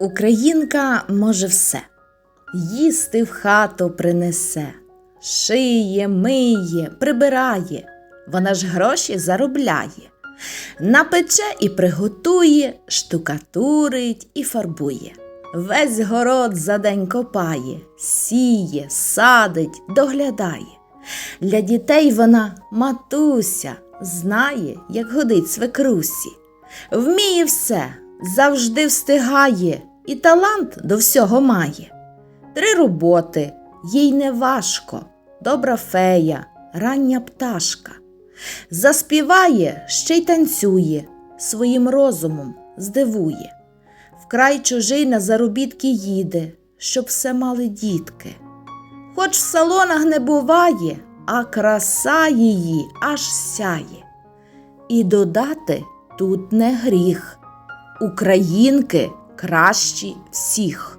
Українка може все, їсти в хату принесе, шиє, миє, прибирає, вона ж гроші заробляє, напече і приготує, штукатурить і фарбує. Весь город за день копає, сіє, садить, доглядає. Для дітей вона матуся, знає, як годить свекрусі. Вміє все, завжди встигає, і талант до всього має. Три роботи, їй не важко, добра фея, рання пташка. Заспіває, ще й танцює, своїм розумом здивує. Вкрай чужий на заробітки їде, щоб все мали дітки. Хоч в салонах не буває, а краса її аж сяє. І додати тут не гріх. Українки кращі всіх.